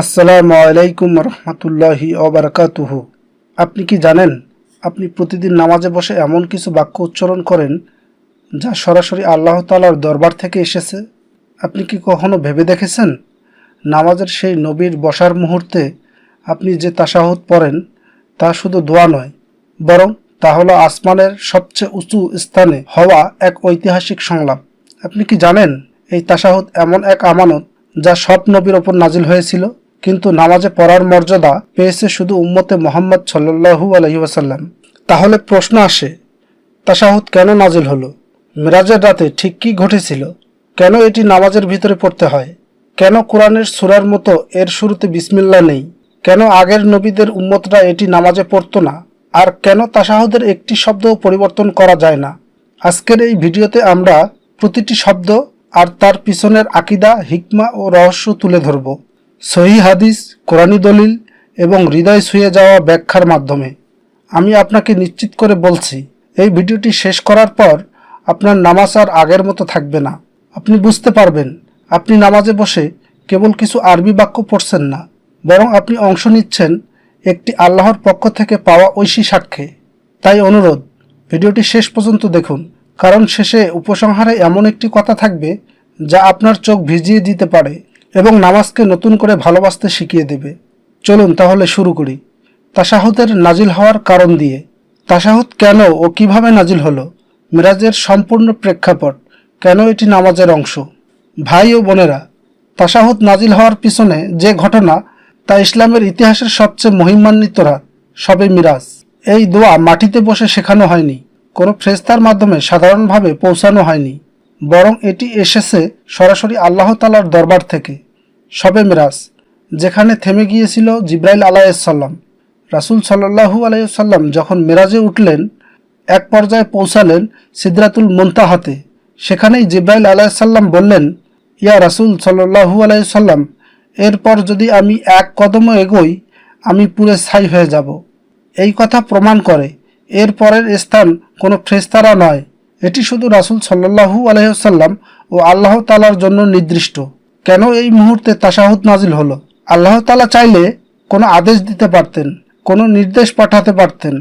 আসসালামু আলাইকুম রহমতুল্লাহি অবরাকাতুহ আপনি কি জানেন, আপনি প্রতিদিন নামাজে বসে এমন কিছু বাক্য উচ্চারণ করেন যা সরাসরি আল্লাহ তালার দরবার থেকে এসেছে? আপনি কি কখনো ভেবে দেখেছেন, নামাজের সেই নবীর বসার মুহূর্তে আপনি যে তাসাহুদ পড়েন, তা শুধু দোয়া নয়, বরং তা হলো আসমানের সবচেয়ে উঁচু স্থানে হওয়া এক ঐতিহাসিক সংলাপ। আপনি কি জানেন, এই তাসাহুদ এমন এক আমানত যা সব নবীর ওপর নাজিল হয়েছিল? কিন্তু নামাজে পড়ার মর্যাদা পেয়েছে শুধু উম্মতে মোহাম্মদ সাল্লু আলহি ওয়াসাল্লাম। তাহলে প্রশ্ন আসে তাসাহুদ কেন নাজিল হলো? মিরাজের রাতে ঠিক কি ঘটেছিল? কেন এটি নামাজের ভিতরে পড়তে হয়? কেন কোরআনের সুরার মতো এর শুরুতে বিসমিল্লা নেই? কেন আগের নবীদের উম্মতরা এটি নামাজে পড়তো না? আর কেন তাসাহুদের একটি শব্দও পরিবর্তন করা যায় না? আজকের এই ভিডিওতে আমরা প্রতিটি শব্দ আর তার পিছনের আকিদা, হিকমা ও রহস্য তুলে ধরব। সহি হাদিস, কোরআনী দলিল এবং হৃদয় ছুঁয়ে যাওয়া ব্যাখ্যার মাধ্যমে। আমি আপনাকে নিশ্চিত করে বলছি, এই ভিডিওটি শেষ করার পর আপনার নামাজ আর আগের মতো থাকবে না। আপনি বুঝতে পারবেন, আপনি নামাজে বসে কেবল কিছু আরবি বাক্য পড়ছেন না, বরং আপনি অংশ নিচ্ছেন একটি আল্লাহর পক্ষ থেকে পাওয়া ঐশী সাক্ষ্যে। তাই অনুরোধ, ভিডিওটি শেষ পর্যন্ত দেখুন, কারণ শেষে উপসংহারে এমন একটি কথা থাকবে যা আপনার চোখ ভিজিয়ে দিতে পারে। এবং নামাজকে নতুন করে ভালোবাসতে শিখিয়ে দেবে। চলুন তাহলে শুরু করি। তাসাহুদের নাজিল হওয়ার কারণ দিয়ে। তাসাহুদ কেন ও কীভাবে নাজিল হলো? মিরাজের সম্পূর্ণ প্রেক্ষাপট কেন এটি নামাজের অংশ? ভাই ও বোনেরা তাসাহুদ নাজিল হওয়ার পিছনে যে ঘটনা তা ইসলামের ইতিহাসের সবচেয়ে মহিমান্বিত রাত, সবে মিরাজ। এই দোয়া মাটিতে বসে শেখানো হয়নি, কোনো ফ্রেস্তার মাধ্যমে সাধারণভাবে পৌঁছানো হয়নি, বরং এটি এসেছে সরাসরি আল্লাহ তালার দরবার থেকে। সবে মিরাজ, যেখানে থেমে গিয়েছিল জিব্রাইল আলাইসাল্লাম রাসুল সাল্লাহু আলাইসাল্লাম যখন মেরাজে উঠলেন, এক পর্যায়ে পৌঁছালেন সিদ্রাতুল মুনতাহাতে। সেখানেই জিব্রাইল আলাইসাল্লাম বললেন, ইয়া রাসুল সাল্লাহু আলাইসাল্লাম এরপর যদি আমি এক কদমও এগোই, আমি পুরে ছাই হয়ে যাব। এই কথা প্রমাণ করে, এর পরের স্থান কোনো ফ্রেস্তারা নয়। এটি শুধু রাসুল সাল্লাহু আলহ্লাম ও আল্লাহ তালার জন্য নির্দিষ্ট। কেন এই মুহূর্তে তাসাহুদ নাজিল হলো? আল্লাহ তালা চাইলে কোনো আদেশ দিতে পারতেন, কোনো নির্দেশ পাঠাতে পারতেন।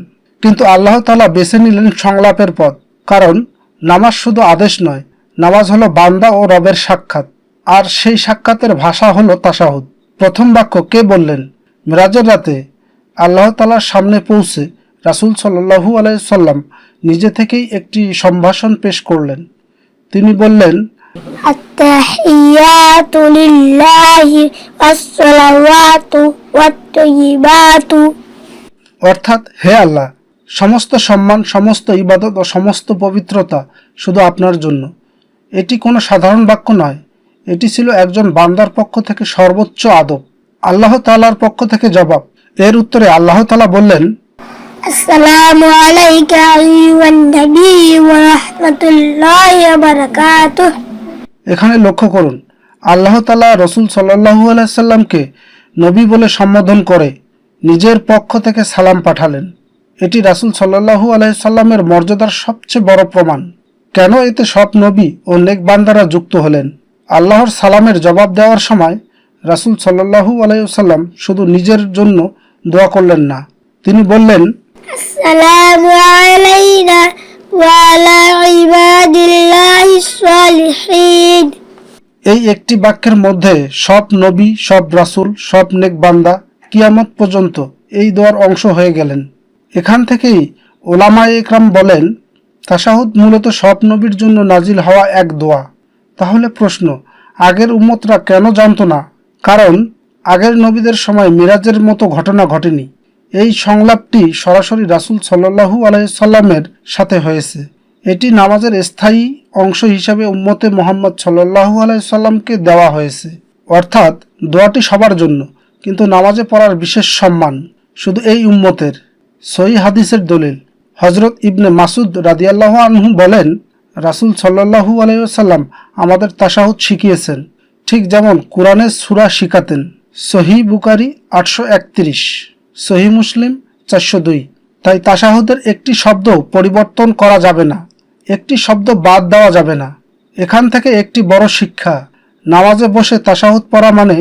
কিন্তু আল্লাহ তালা বেছে নিলেন সংলাপের পথ। কারণ নামাজ শুধু আদেশ নয়, নামাজ হলো বান্দা ও রবের সাক্ষাৎ। আর সেই সাক্ষাতের ভাষা হলো তাসাহুদ প্রথম বাক্য কে বললেন? মিরাজের রাতে আল্লাহ তালার সামনে পৌঁছে রাসুল সাল্লাহু আলাইসাল্লাম নিজে থেকেই একটি সম্ভাষণ পেশ করলেন। তিনি বললেন التحيات لله والصلوات والطيبات অর্থাৎ হে আল্লাহ সমস্ত সম্মান সমস্ত ইবাদত ও সমস্ত পবিত্রতা শুধু আপনার জন্য এটি কোনো সাধারণ বাক্য নয় এটি ছিল একজন বান্দার পক্ষ থেকে সর্বোচ্চ আদব আল্লাহ তালার পক্ষ থেকে জবাব এর উত্তরে আল্লাহ তালা বললেন السلام عليك أيها النبي ورحمة الله وبركاته এখানে লক্ষ্য করুন, আল্লাহ তালা রসুল সাল্লাহু আলাইসাল্লামকে নবী বলে সম্বোধন করে, নিজের পক্ষ থেকে সালাম পাঠালেন। এটি রাসুল সাল্লাহু আলাইসাল্লামের মর্যাদার সবচেয়ে বড় প্রমাণ। কেন এতে সব নবী ও নেক বান্দারা যুক্ত হলেন? আল্লাহর সালামের জবাব দেওয়ার সময় রাসুল সাল্লাহু আলাইসাল্লাম শুধু নিজের জন্য দোয়া করলেন না। তিনি বললেন ওয়ালা এই একটি বাক্যের মধ্যে সব নবী, সব রাসুল, সব নেক বান্দা কিয়ামত পর্যন্ত এই দোয়ার অংশ হয়ে গেলেন। এখান থেকেই ওলামা একরাম বলেন তাসাহুদ মূলত সব নবীর জন্য নাজিল হওয়া এক দোয়া। তাহলে প্রশ্ন, আগের উম্মতরা কেন জানত না? কারণ আগের নবীদের সময় মিরাজের মতো ঘটনা ঘটেনি। এই সংলাপটি সরাসরি রাসূল সাল্লাহু আলাইসাল্লামের সাথে হয়েছে। এটি নামাজের স্থায়ী অংশ হিসাবে উম্মতে মোহাম্মদ সাল্লাহু আলাইসাল্লামকে দেওয়া হয়েছে। অর্থাৎ দোয়াটি সবার জন্য, কিন্তু নামাজে পড়ার বিশেষ সম্মান শুধু এই উম্মতের। সহি হাদিসের দলিল হজরত ইবনে মাসুদ রাদিয়াল্লাহ আনহু বলেন, রাসূল সাল্লাহু আলাইসাল্লাম আমাদের তাসাহুদ শিখিয়েছেন, ঠিক যেমন কোরআনের সুরা শিখাতেন সহি বুকারি আটশো একত্রিশ। সহি মুসলিম চারশো দুই। তাই তাসাহুদের একটি শব্দ পরিবর্তন করা যাবে না। একটি শব্দ বাদ দেওয়া যাবে না। এখান থেকে একটি বড় শিক্ষা। নামাজে বসে তাসাহুদ পড়া মানে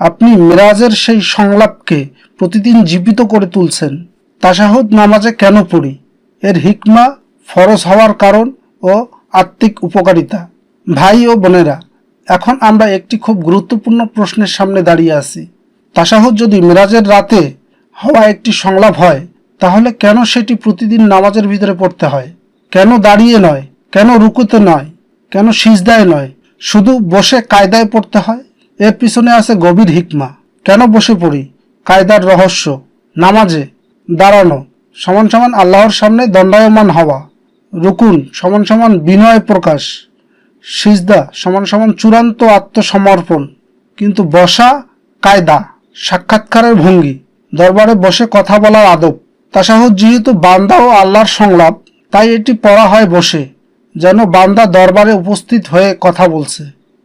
আপনি মিরাজের সেই সংলাপকে প্রতিদিন জীবিত করে তুলছেন। তাশাহুদ নামাজে কেন পড়ি? এর হিকমা ফরজ হওয়ার কারণ ও আত্মিক উপকারিতা। ভাই ও বোনেরা, এখন আমরা একটি খুব গুরুত্বপূর্ণ প্রশ্নের সামনে দাঁড়িয়ে আছি। তাশাহুদ যদি মিরাজের রাতে হওয়া একটি সংলাপ হয়, তাহলে কেন সেটি প্রতিদিন নামাজের ভিতরে পড়তে হয়? কেন দাঁড়িয়ে নয়? কেন রুকুতে নয়? কেন সিজদায় নয়? শুধু বসে কায়দায় পড়তে হয়? এর পিছনে আছে গভীর হিকমা। কেন বসে পড়ি? কায়দার রহস্য। নামাজে দাঁড়ানো, সমান সমান আল্লাহর সামনে দণ্ডায়মান হওয়া। রুকুন, সমান সমান বিনয় প্রকাশ। সিজদা, সমান সমান চূড়ান্ত আত্মসমর্পণ। কিন্তু বসা কায়দা, সাক্ষাৎকারের ভঙ্গি। দরবারে বসে কথা বলার আদব। তাসাহুদ যেহেতু বান্দা ও আল্লাহর সংলাপ, তাই এটি পড়া হয় বসে, যেন বান্দা দরবারে উপস্থিত হয়ে কথা বলছে।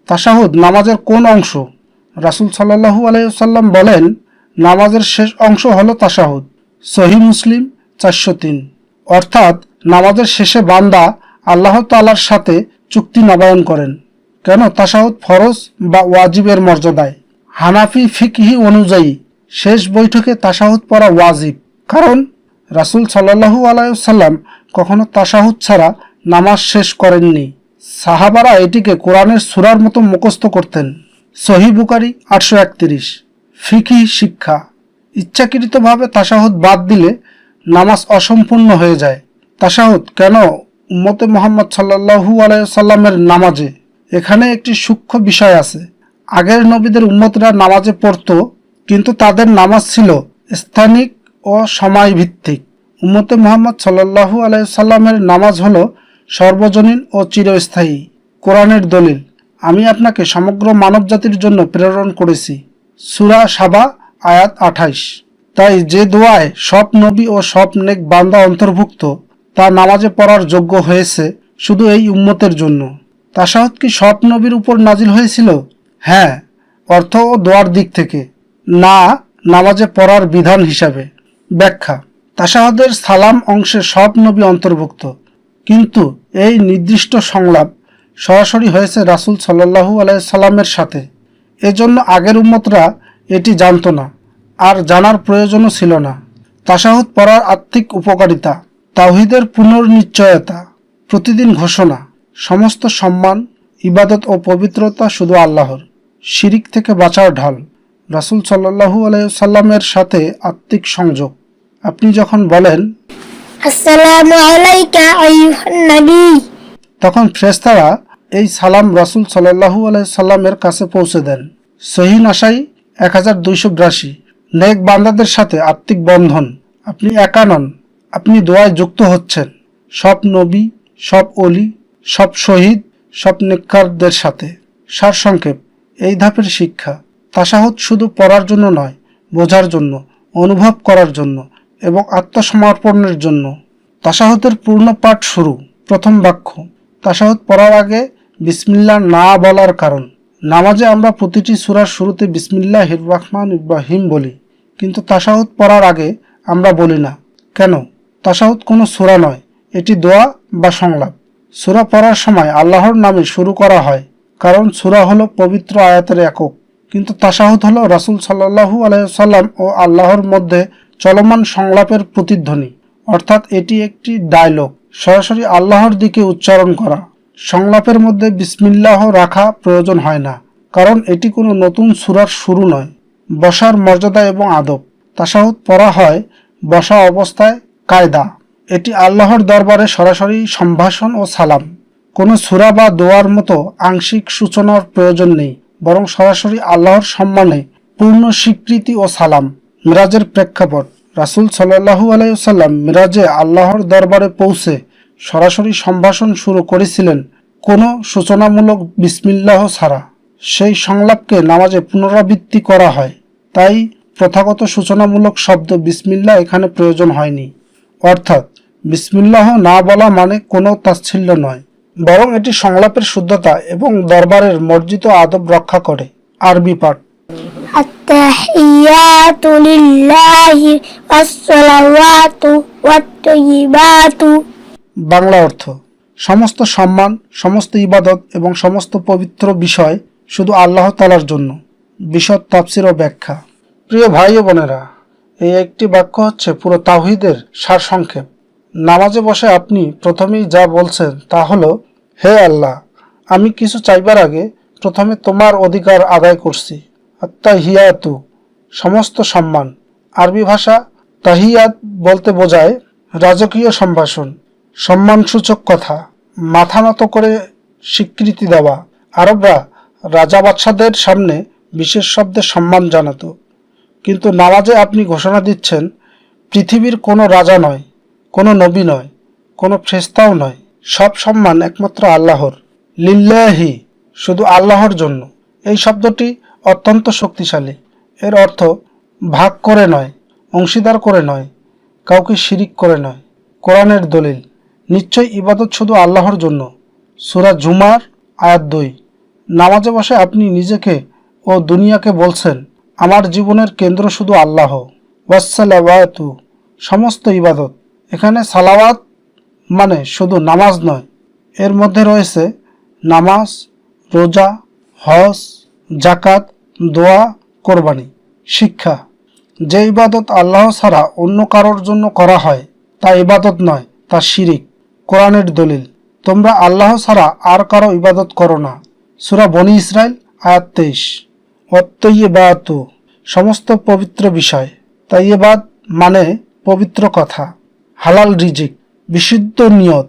তাসাহুদ নামাজের কোন অংশ? রাসুল সাল্লাহু আলাইসাল্লাম বলেন, নামাজের শেষ অংশ হলো তাসাহুদ। সহি মুসলিম চারশো তিন। অর্থাৎ নামাজের শেষে বান্দা আল্লাহ তালার সাথে চুক্তি নবায়ন করেন। কেন? তাসাহুদ ফরজ বা ওয়াজিবের মর্যাদায়। হানাফি ফিকহি অনুযায়ী শেষ বৈঠকে তাসাহুদ পড়া ওয়াজিব, কারণ রাসুল সাল্লাহু আলাইসাল্লাম কখনো তাসাহুদ ছাড়া নামাজ শেষ করেননি। সাহাবারা এটিকে কোরআনের সুরার মতো মুখস্থ করতেন। সহি বুকারি আটশো একত্রিশ। ফিকি শিক্ষা। ইচ্ছাকৃতভাবে তাসাহুদ বাদ দিলে নামাজ অসম্পূর্ণ হয়ে যায়। তাসাহুদ কেন উম্মতে মোহাম্মদ সাল্লাহু আলাইসাল্লামের নামাজে? এখানে একটি সূক্ষ্ম বিষয় আছে। আগের নবীদের উম্মতরা নামাজে পড়তো কিন্তু তাদের নামাজ ছিল স্থানিক ও সময় ভিত্তিক উম্মতে মোহাম্মদ সাল্লাহু আলাইসাল্লামের নামাজ হল সর্বজনীন ও চিরস্থায়ী। কোরআনের দলিল, আমি আপনাকে সমগ্র মানবজাতির জন্য প্রেরণ করেছি। সুরা সাবা, আয়াত আঠাইশ। তাই যে দোয়ায় সব নবী ও সব নেক বান্দা অন্তর্ভুক্ত, তা নামাজে পড়ার যোগ্য হয়েছে শুধু এই উম্মতের জন্য। তাসাহত কি সব নবীর উপর নাজিল হয়েছিল? হ্যাঁ অর্থ ও দোয়ার দিক থেকে। না নামাজে পড়ার বিধান হিসাবে। ব্যাখ্যা তাসাহদের সালাম অংশে সব নবী অন্তর্ভুক্ত। কিন্তু এই নির্দিষ্ট সংলাপ সরাসরি হয়েছে রাসুল সাল্লাহু আলাইসাল্লামের সাথে। এজন্য আগের উম্মতরা এটি জানতো না, আর জানার প্রয়োজনও ছিল না। তাসাহুদ পড়ার আর্থিক উপকারিতা, তাওহিদের পুনর্নিশ্চয়তা, প্রতিদিন ঘোষণা, সমস্ত সম্মান, ইবাদত ও পবিত্রতা শুধু আল্লাহর। শিরিক থেকে বাঁচার ঢাল। রাসুল সাল্লাহু আলাইসাল্লামের সাথে আত্মিক সংযোগ। আপনি যখন বলেন আসসালামু আলাইকা আইয়ুহান নবী। তখন ফ্রেস্তারা এই সালাম রাসুল সাল্লাহু আলাইসাল্লামের কাছে পৌঁছে দেন। সহি নাসাই এক হাজার দুইশো বিরাশি। নেক বান্দাদের সাথে আত্মিক বন্ধন। আপনি একা নন আপনি দোয়ায় যুক্ত হচ্ছেন। সব নবী সব অলি সব শহীদ সব নেককারদের সাথে। সারসংক্ষেপ এই ধাপের শিক্ষা। তাসাহুদ শুধু পড়ার জন্য নয়, বোঝার জন্য, অনুভব করার জন্য এবং আত্মসমর্পণের জন্য। তাসাহুদের পূর্ণ পাঠ শুরু, প্রথম বাক্য, তাসাহুদ পড়ার আগে বিসমিল্লা না বলার কারণ। নামাজে আমরা প্রতিটি সূরার শুরুতে বিসমিল্লাহ রহমান ইব্রাহিম বলি, কিন্তু তাসাহুদ পড়ার আগে আমরা বলি না। কেন? তাসাহুদ কোনো সূরা নয়, এটি দোয়া বা সংলাপ। সূরা পড়ার সময় আল্লাহর নামে শুরু করা হয়, কারণ সূরা হলো পবিত্র আয়াতের একক। কিন্তু তাসাহুদ হলো রাসূল সাল্লাহু আলাইসাল্লাম ও আল্লাহর মধ্যে চলমান সংলাপের প্রতিধ্বনি। অর্থাৎ এটি একটি ডায়লগ সরাসরি আল্লাহর দিকে উচ্চারণ করা। সংলাপের মধ্যে বিসমিল্লাহ রাখা প্রয়োজন হয় না, কারণ এটি কোনো নতুন সুরার শুরু নয়। বসার মর্যাদা এবং আদব। তাসাহুদ পড়া হয় বসা অবস্থায় কায়দা। এটি আল্লাহর দরবারে সরাসরি সম্ভাষণ ও সালাম। কোনো সুরা বা দোয়ার মতো আংশিক সূচনার প্রয়োজন নেই। বরং সরাসরি আল্লাহর সম্মানে পূর্ণ স্বীকৃতি ও সালাম। মিরাজের প্রেক্ষাপট, রাসুল সাল্লাহু আলাইসাল্লাম মিরাজে আল্লাহর দরবারে পৌঁছে সরাসরি সম্ভাষণ শুরু করেছিলেন কোনো সূচনামূলক বিসমিল্লাহ ছাড়া। সেই সংলাপকে নামাজে পুনরাবৃত্তি করা হয়। তাই প্রথাগত সূচনামূলক শব্দ বিসমিল্লাহ এখানে প্রয়োজন হয়নি। অর্থাৎ, বিসমিল্লাহ না বলা মানে কোনো তাচ্ছিল্য নয়। বরং এটি সংলাপের শুদ্ধতা এবং দরবারের মর্জিত আদব রক্ষা করে আরবি পাঠ التحيات لله والصلوات والطيبات বাংলা অর্থ সমস্ত সম্মান সমস্ত ইবাদত এবং সমস্ত পবিত্র বিষয় শুধু আল্লাহ তালার জন্য বিশদ তাফসির ও ব্যাখ্যা প্রিয় ভাই ও বোনেরা এই একটি বাক্য হচ্ছে পুরো তাওহিদের সারসংক্ষেপ নামাজে বসে আপনি প্রথমেই যা বলছেন তা হলো হে আল্লাহ, আমি কিছু চাইবার আগে প্রথমে তোমার অধিকার আদায় করছি। আত্মা হিয়াতু সমস্ত সম্মান। আরবি ভাষা তাহিয়াত বলতে বোঝায় রাজকীয় সম্ভাষণ। সম্মানসূচক কথা, মাথা নত করে স্বীকৃতি দেওয়া। আরবরা রাজা বাদশাদের সামনে বিশেষ শব্দে সম্মান জানাতো। কিন্তু নামাজে আপনি ঘোষণা দিচ্ছেন, পৃথিবীর কোনো রাজা নয়, কোনো নবী নয়, কোনো ফ্রেস্তাও নয়। সব সম্মান একমাত্র আল্লাহর। লিল্লাহি, শুধু আল্লাহর জন্য। এই শব্দটি অত্যন্ত শক্তিশালী। এর অর্থ ভাগ করে নয়, অংশীদার করে নয়, কাউকে শিরিক করে নয়। কোরআনের দলিল, নিশ্চয় ইবাদত শুধু আল্লাহর জন্য। সুরা জুমার আয়াত দুই, নামাজে বসে আপনি নিজেকে ও দুনিয়াকে বলছেন, আমার জীবনের কেন্দ্র শুধু আল্লাহ। ওয়াসালাওয়াতু সমস্ত ইবাদত। এখানে সালাওয়াত মানে শুধু নামাজ নয়, এর মধ্যে রয়েছে নামাজ, রোজা, হজ জাকাত দোয়া, কোরবানি, শিক্ষা। যে ইবাদত আল্লাহ ছাড়া অন্য কারোর জন্য করা হয়, তা ইবাদত নয়, তা শিরিক। কোরআনের দলিল, তোমরা আল্লাহ ছাড়া আর কারও ইবাদত করো না। সুরা বনি ইসরায়েল আয়াত তেইশ। অত্যইবাতু সমস্ত পবিত্র বিষয়। তাইয়েবাদ মানে পবিত্র কথা। হালাল রিজিক বিশুদ্ধ নিয়ত,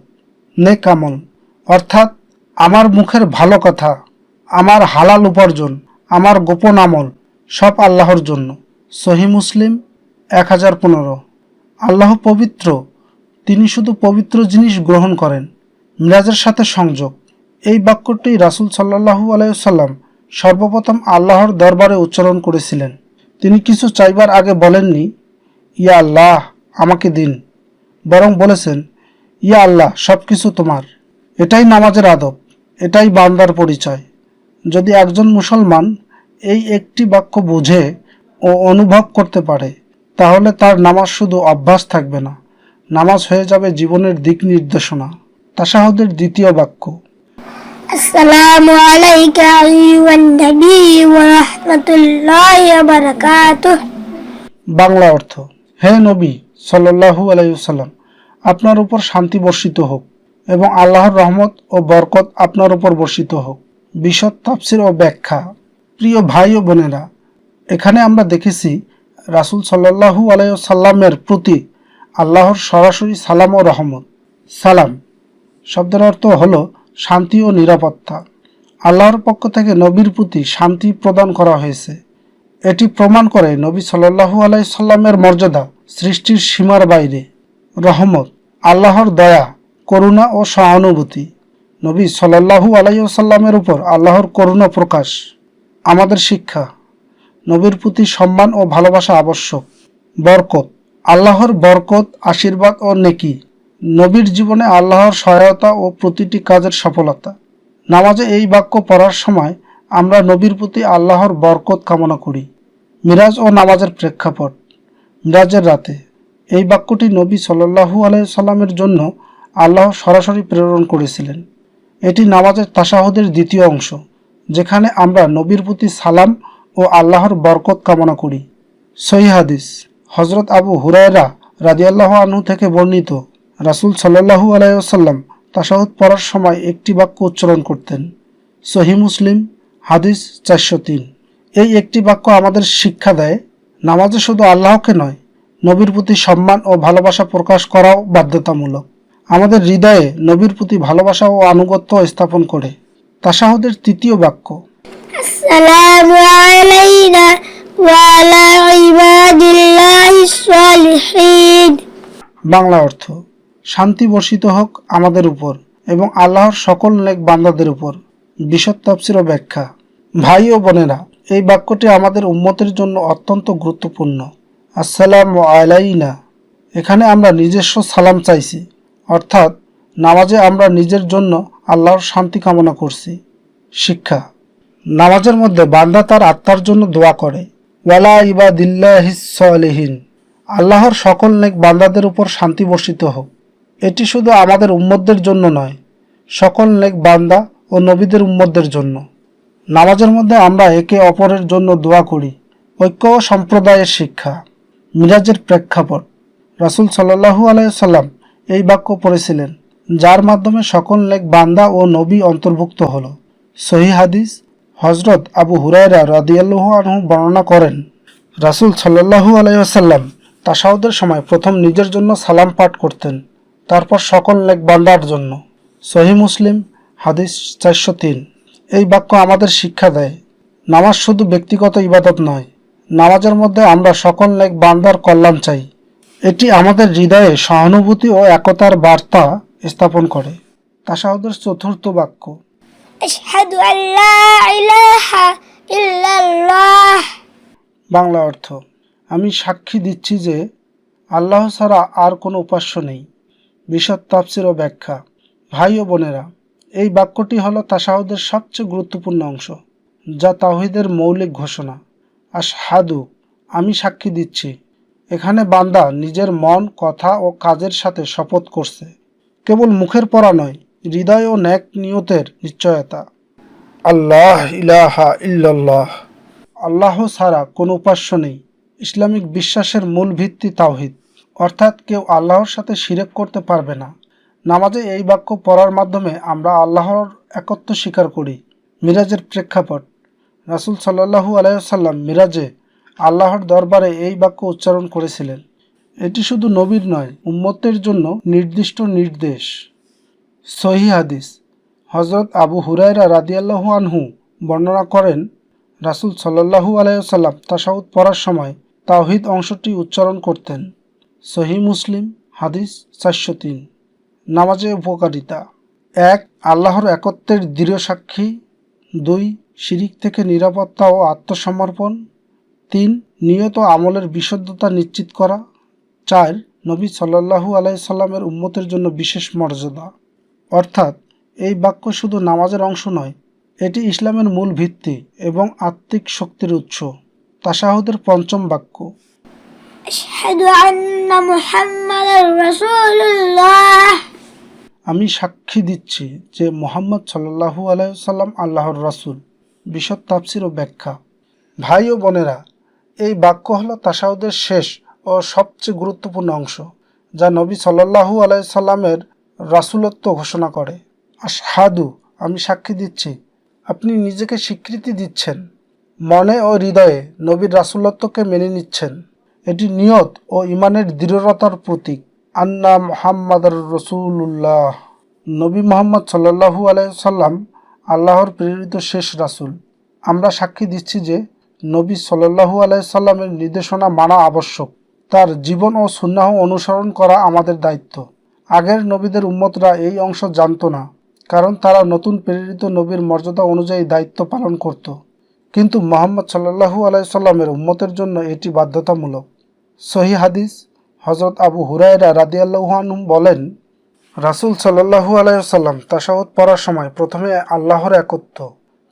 নেক আমল। অর্থাৎ, আমার মুখের ভালো কথা, আমার হালাল উপার্জন, আমার গোপন আমল, সব আল্লাহর জন্য। সহি মুসলিম, এক হাজার পনেরো। আল্লাহ পবিত্র, তিনি শুধু পবিত্র জিনিস গ্রহণ করেন, মিরাজের সাথে সংযোগ। এই বাক্যটি রাসুল সাল্লাহু আলাইসাল্লাম সর্বপ্রথম আল্লাহর দরবারে উচ্চারণ করেছিলেন। তিনি কিছু চাইবার আগে বলেননি, ইয়া আল্লাহ, আমাকে দিন। বরং বলেছেন ইয়া আল্লাহ সব কিছু তোমার। এটাই নামাজের আদব এটাই বান্দার পরিচয়। যদি একজন মুসলমান এই একটি বাক্য বুঝে ও অনুভব করতে পারে তাহলে তার নামাজ শুধু অভ্যাস থাকবে না নামাজ হয়ে যাবে জীবনের দিক নির্দেশনা। তাসাহদের দ্বিতীয় বাক্য। বাংলা অর্থ হে নবী সাল্লাহু আলাইসাল্লাম আপনার উপর শান্তি বর্ষিত হোক এবং আল্লাহর রহমত ও বরকত আপনার উপর বর্ষিত হোক। বিশদ তাফসির ও ব্যাখ্যা। প্রিয় ভাই ও বোনেরা, এখানে আমরা দেখেছি রাসুল সাল্লাহু আলাইসাল্লামের প্রতি আল্লাহর সরাসরি সালাম ও রহমত। সালাম শব্দের অর্থ হল শান্তি ও নিরাপত্তা। আল্লাহর পক্ষ থেকে নবীর প্রতি শান্তি প্রদান করা হয়েছে। এটি প্রমাণ করে নবী সাল্লাহু আলাইসাল্লামের মর্যাদা সৃষ্টির সীমার বাইরে। রহমত, আল্লাহর দয়া, করুণা ও সহানুভূতি। নবী সাল্লাহু আলাইসাল্লামের উপর আল্লাহর করুণা প্রকাশ। আমাদের শিক্ষা, নবীর প্রতি সম্মান ও ভালোবাসা আবশ্যক। বরকত, আল্লাহর বরকত, আশীর্বাদ ও নেকি। নবীর জীবনে আল্লাহর সহায়তা ও প্রতিটি কাজের সফলতা। নামাজে এই বাক্য পড়ার সময় আমরা নবীর প্রতি আল্লাহর বরকত কামনা করি। মিরাজ ও নামাজের প্রেক্ষাপট। মিরাজের রাতে। এই বাক্যটি নবী সাল্লাহু আলাইসাল্লামের জন্য আল্লাহ সরাসরি প্রেরণ করেছিলেন। এটি নামাজের তাসাহদের দ্বিতীয় অংশ, যেখানে আমরা নবীর প্রতি সালাম ও আল্লাহর বরকত কামনা করি। সহি হাদিস হজরত আবু হুরায়রা রাজিয়াল্লাহ আনহু থেকে বর্ণিত, রাসুল সাল্লাহু আলাইসাল্লাম তাসাহুদ পড়ার সময় একটি বাক্য উচ্চারণ করতেন। সহি মুসলিম, হাদিস চারশো তিন। এই একটি বাক্য আমাদের শিক্ষা দেয় নামাজে শুধু আল্লাহকে নয় নবীর প্রতি সম্মান ও ভালোবাসা প্রকাশ করাও বাধ্যতামূলক। আমাদের হৃদয়ে নবীর প্রতি ভালোবাসা ও আনুগত্য স্থাপন করে। তাসাহদের তৃতীয় বাক্য। বাংলা অর্থ শান্তি বর্ষিত হোক আমাদের উপর এবং আল্লাহর সকল নেক বান্দাদের উপর। বিশদ তাফসির ও ব্যাখ্যা। ভাই ও বোনেরা এই বাক্যটি আমাদের উম্মতের জন্য অত্যন্ত গুরুত্বপূর্ণ। আসসালাম আলাইনা। এখানে আমরা নিজস্ব সালাম চাইছি, অর্থাৎ নামাজে আমরা নিজের জন্য আল্লাহর শান্তি কামনা করছি। শিক্ষা। নামাজের মধ্যে বান্দা তার আত্মার জন্য দোয়া করে। ওয়ালা ইবাদিল্লাহিসলিহীন আল্লাহর সকল নেক বান্দাদের উপর শান্তি বর্ষিত হোক। এটি শুধু আমাদের উম্মতদের জন্য নয়, সকল নেক বান্দা ও নবীদের উম্মতদের জন্য। নামাজের মধ্যে আমরা একে অপরের জন্য দোয়া করি। ঐক্য ও সম্প্রদায়ের শিক্ষা। মিরাজের প্রেক্ষাপট। রাসূল সাল্লাহু আলাইসাল্লাম এই বাক্য পড়েছিলেন, যার মাধ্যমে সকল নেক বান্দা ও নবী অন্তর্ভুক্ত হল। সহি হাদিস হজরত আবু হুরায়রা রাদিয়াল্লাহু আনহু বর্ণনা করেন, রাসূল সাল্লাহু আলাইসাল্লাম তাসাউদের সময় প্রথম নিজের জন্য সালাম পাঠ করতেন, তারপর সকল নেক বান্দার জন্য। সহি মুসলিম হাদিস চারশো তিন। এই বাক্য আমাদের শিক্ষা দেয়। নামাজ শুধু ব্যক্তিগত ইবাদত নয় নামাজের মধ্যে আমরা সকল এক বান্দার কল্যাণ চাই। এটি আমাদের হৃদয়ে সহানুভূতি ও একতার বার্তা স্থাপন করে। তাসাহদের চতুর্থ বাক্য। বাংলা অর্থ আমি সাক্ষী দিচ্ছি যে আল্লাহ ছাড়া আর কোনো উপাস্য নেই। বিশদ তাপসির ও ব্যাখ্যা। ভাই ও বোনেরা এই বাক্যটি হলো তাসাহুদের সবচেয়ে গুরুত্বপূর্ণ অংশ, যা তাহিদের মৌলিক ঘোষণা। আশহাদু, আমি সাক্ষী দিচ্ছি। এখানে বান্দা নিজের মন, কথা ও কাজের সাথে শপথ করছে। কেবল মুখের পড়া নয়, হৃদয় ও ন্যাক নিয়তের নিশ্চয়তা। আল্লাহ ইলাহা ইল্লাল্লাহ। আল্লাহ ছাড়া কোনো উপাস্য নেই। ইসলামিক বিশ্বাসের মূল ভিত্তি তাওহিদ। অর্থাৎ কেউ আল্লাহর সাথে শিরেক করতে পারবে না। নামাজে এই বাক্য পড়ার মাধ্যমে আমরা আল্লাহর একত্ব স্বীকার করি। মিরাজের প্রেক্ষাপট, রাসূল সাল্লাহু আলাইসাল্লাম মিরাজে আল্লাহর দরবারে এই বাক্য উচ্চারণ করেছিলেন। এটি শুধু নবীর নয়, উম্মতের জন্য নির্দিষ্ট নির্দেশ। সহি হাদিস হজরত আবু হুরায়রা রাদিয়াল্লাহু আনহু বর্ণনা করেন, রাসূল সাল্লাহু আলাইসাল্লাম তাসাউদ পড়ার সময় তাওহিদ অংশটি উচ্চারণ করতেন। সহি মুসলিম, হাদিস চারশো তিন। নামাজে উপকারিতা এক আল্লাহর একত্বের দৃঢ় সাক্ষী দুই শিরিক থেকে নিরাপত্তা ও আত্মসমর্পণ তিন নিয়ত আমলের বিশুদ্ধতা নিশ্চিত করা চার নবী সাল্লাহু আলাইসাল্লামের উম্মতের জন্য বিশেষ মর্যাদা অর্থাৎ এই বাক্য শুধু নামাজের অংশ নয় এটি ইসলামের মূল ভিত্তি এবং আত্মিক শক্তির উৎস তাসাহুদের পঞ্চম বাক্য أشهد أن محمدا رسول الله আমি সাক্ষী দিচ্ছি যে মোহাম্মদ সাল্লাহু আলাইসাল্লাম আল্লাহর রাসূল। বিশদ তাফসির ও ব্যাখ্যা। ভাই ও বোনেরা, এই বাক্য হলো তাসাউদের শেষ ও সবচেয়ে গুরুত্বপূর্ণ অংশ, যা নবী সাল্লাহু আলাইসাল্লামের রাসূলত্ব ঘোষণা করে। আশহাদু, আমি সাক্ষী দিচ্ছি, আপনি নিজেকে স্বীকৃতি দিচ্ছেন। মনে ও হৃদয়ে নবীর রাসুলত্বকে মেনে নিচ্ছেন। এটি নিয়ত ও ইমানের দৃঢ়তার প্রতীক। আন্না মোহাম্মদ রসুল্লাহ নবী মোহাম্মদ সাল্লাহু আলাইসাল্লাম আল্লাহর প্রেরিত শেষ রাসূল। আমরা সাক্ষী দিচ্ছি যে নবী সাল্লাহু আলাইসাল্লামের নির্দেশনা মানা আবশ্যক। তার জীবন ও সুন্নাহ অনুসরণ করা আমাদের দায়িত্ব। আগের নবীদের উম্মতরা এই অংশ জানতো না, কারণ তারা নতুন প্রেরিত নবীর মর্যাদা অনুযায়ী দায়িত্ব পালন করত। কিন্তু মোহাম্মদ সাল্লাহু আলাইসাল্লামের উম্মতের জন্য এটি বাধ্যতামূলক। সহি হাদিস হজরত আবু হুরায়রা রাদিয়াল্লাহুয়ানু বলেন, রাসূল সাল্লাহু আলাইসাল্লাম তাসাউদ পড়ার সময় প্রথমে আল্লাহর একত্ব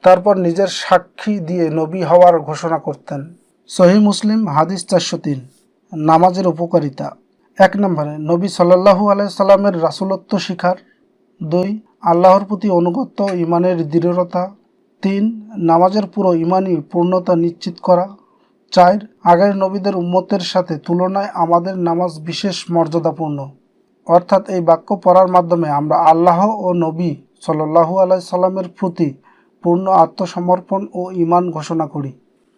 তারপর নিজের সাক্ষী দিয়ে নবী হওয়ার ঘোষণা করতেন। সহি মুসলিম, হাদিস চারশো তিন, নামাজের উপকারিতা। এক নম্বরে, নবী সাল্লাহু আলাইসাল্লামের রাসূলত্ব শিখার। দুই, আল্লাহর প্রতি অনুগত্য ইমানের দৃঢ়তা। তিন, নামাজের পুরো ইমানি পূর্ণতা নিশ্চিত করা। চার আগের নবীদের উম্মতের সাথে তুলনায় আমাদের নামাজ বিশেষ মর্যাদাপূর্ণ। অর্থাৎ এই বাক্য পড়ার মাধ্যমে আমরা আল্লাহ ও নবী সাল্লাহু আলাই সাল্লামের প্রতি পূর্ণ আত্মসমর্পণ ও ইমান ঘোষণা করি।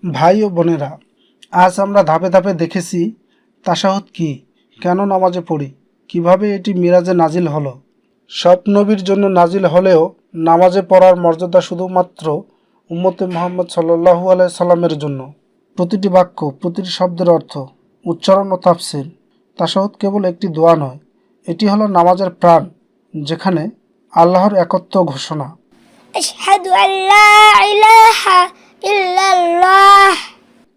ভাই ও বোনেরা, আজ আমরা ধাপে ধাপে দেখেছি তাসাহুদ কি, কেন নামাজে পড়ি, কীভাবে এটি মিরাজে নাজিল হলো। সব নবীর জন্য নাজিল হলেও নামাজে পড়ার মর্যাদা শুধুমাত্র উম্মতে মোহাম্মদ সাল্লাহু আলাই সাল্লামের জন্য। প্রতিটি বাক্য প্রতিটি শব্দের অর্থ উচ্চারণ ও তাফসিল তা সহ কেবল একটি দোয়া নয়। এটি হলো নামাজের প্রাণ যেখানে আল্লাহর একত্ব ঘোষণা।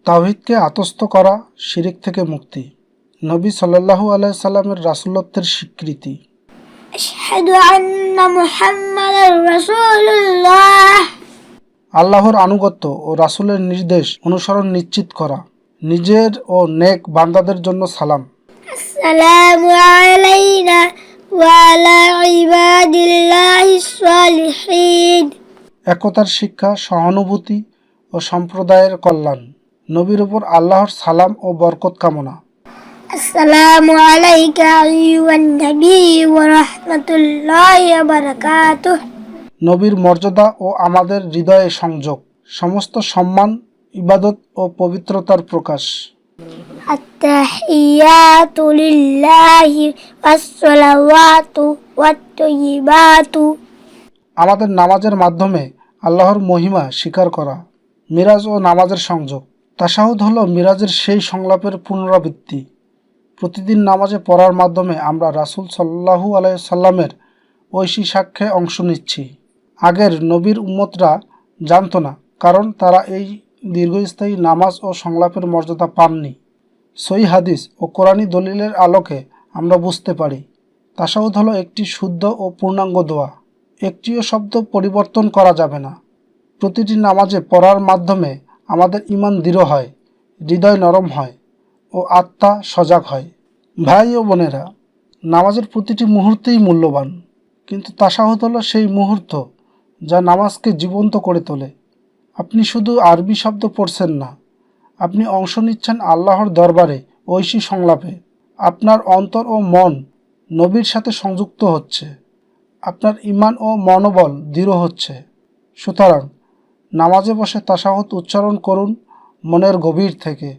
তাহিদকে আতস্থ করা শিরিক থেকে মুক্তি। নবী সাল্লাহু আলাইসাল্লামের রাসুলত্বের স্বীকৃতি। আল্লাহর আনুগত্য ও রাসুলের নির্দেশ অনুসরণ নিশ্চিত করা। নিজের ও নেক বান্দাদের জন্য সালাম। একতার শিক্ষা সহানুভূতি ও সম্প্রদায়ের কল্যাণ। নবীর উপর আল্লাহর সালাম ও বরকত কামনা। আসসালামু আলাইকা আইয়ুহান নবীর মর্যাদা ও আমাদের হৃদয়ে সংযোগ সমস্ত সম্মান ইবাদত ও পবিত্রতার প্রকাশ التحيات لله والصلوات والطيبات আমাদের নামাজের মাধ্যমে আল্লাহর মহিমা স্বীকার করা মিরাজ ও নামাজের সংযোগ তাসাহুদ হলো মিরাজের সেই সংলাপের পুনরাবৃত্তি প্রতিদিন নামাজে পড়ার মাধ্যমে আমরা রাসূল সাল্লাহু আলাইসাল্লামের ঐশী সাক্ষ্যে অংশ নিচ্ছি আগের নবীর উম্মতরা জানতো না, কারণ তারা এই দীর্ঘস্থায়ী নামাজ ও সংলাপের মর্যাদা পাননি। সই হাদিস ও কোরআনী দলিলের আলোকে আমরা বুঝতে পারি, তাসাউদ হলো একটি শুদ্ধ ও পূর্ণাঙ্গ দোয়া। একটিও শব্দ পরিবর্তন করা যাবে না। প্রতিটি নামাজে পড়ার মাধ্যমে আমাদের ইমান দৃঢ় হয়, হৃদয় নরম হয় ও আত্মা সজাগ হয়। ভাই ও বোনেরা, নামাজের প্রতিটি মুহূর্তেই মূল্যবান, কিন্তু তাসাহুদ হলো সেই মুহূর্ত যা নামাজকে জীবন্ত করে তোলে। আপনি শুধু আরবি শব্দ পড়ছেন না, আপনি অংশ নিচ্ছেন আল্লাহর দরবারে ঐশী সংলাপে। আপনার অন্তর ও মন নবীর সাথে সংযুক্ত হচ্ছে। আপনার ইমান ও মনোবল দৃঢ় হচ্ছে। সুতরাং নামাজে বসে তাসাহত উচ্চারণ করুন মনের গভীর থেকে।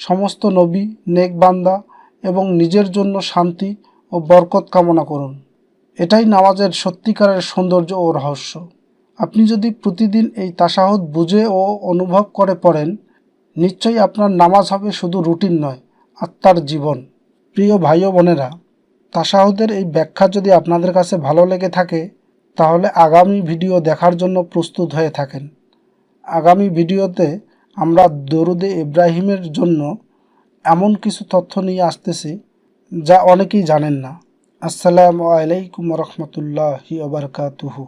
সমস্ত নবী, নেক বান্দা এবং নিজের জন্য শান্তি ও বরকত কামনা করুন। এটাই নামাজের সত্যিকারের সৌন্দর্য ও রহস্য। আপনি যদি প্রতিদিন এই তাসাহত বুঝে ও অনুভব করে পড়েন, নিশ্চয়ই আপনার নামাজ হবে শুধু রুটিন নয়, আত্মার জীবন। প্রিয় ভাই ও বোনেরা, তাসাহুদের এই ব্যাখ্যা যদি আপনাদের কাছে ভালো লেগে থাকে, তাহলে আগামী ভিডিও দেখার জন্য প্রস্তুত হয়ে থাকেন। আগামী ভিডিওতে আমরা দরুদে ইব্রাহিমের জন্য এমন কিছু তথ্য নিয়ে আসতেছি, যা অনেকেই জানেন না। আসসালামু আলাইকুম রহমতুল্লাহি ওবরকাতুহু